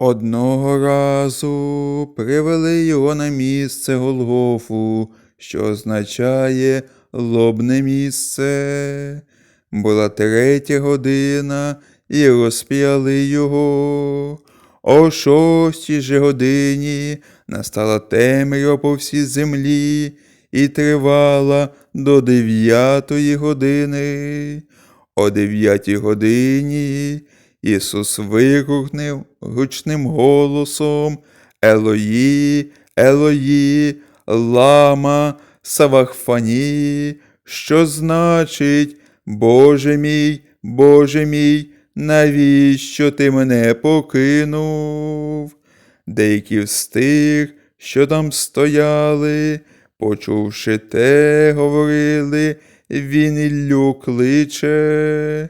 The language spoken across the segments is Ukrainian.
Одного разу привели його на місце Голгофу, що означає лобне місце. Була третя година, і розп'яли його. О шостій же годині настала темрява по всій землі і тривала до дев'ятої години. О дев'ятій годині Ісус вигукнув гучним голосом Елої, Елої, лама, Савахфані, що значить, Боже мій, Боже мій, навіщо ти мене покинув? Деякі з тих, що там стояли, почувши те, говорили, він Іллю кличе,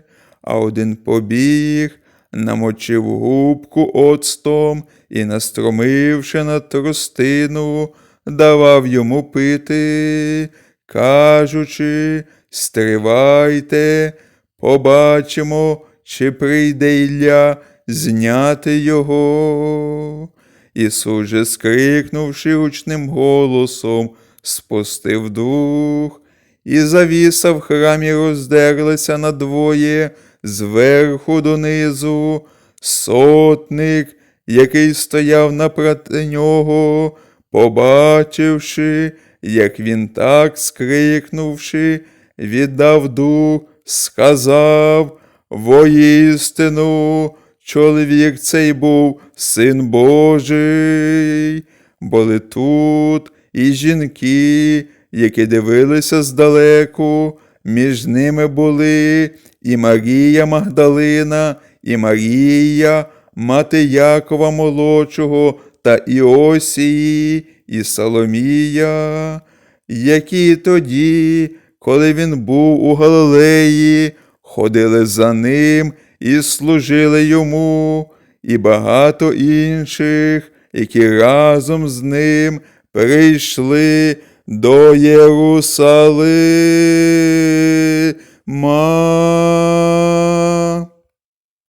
а один побіг, намочив губку оцтом і, настромивши на тростину, давав йому пити, кажучи, стривайте, побачимо, чи прийде Ілля зняти його. Ісус же, скрикнувши гучним голосом, спустив дух, і завіса в храмі роздерлася надвоє зверху донизу. Сотник, який стояв напроти нього, побачивши, як він так скрикнувши, віддав дух, сказав воістину, чоловік цей був син Божий. Були тут і жінки, які дивилися здалеку, між ними були і Марія Магдалина, і Марія, мати Якова молодшого, та Іосії, і Соломія, які тоді, коли він був у Галилеї, ходили за ним і служили йому, і багато інших, які разом з ним прийшли до Єрусалима.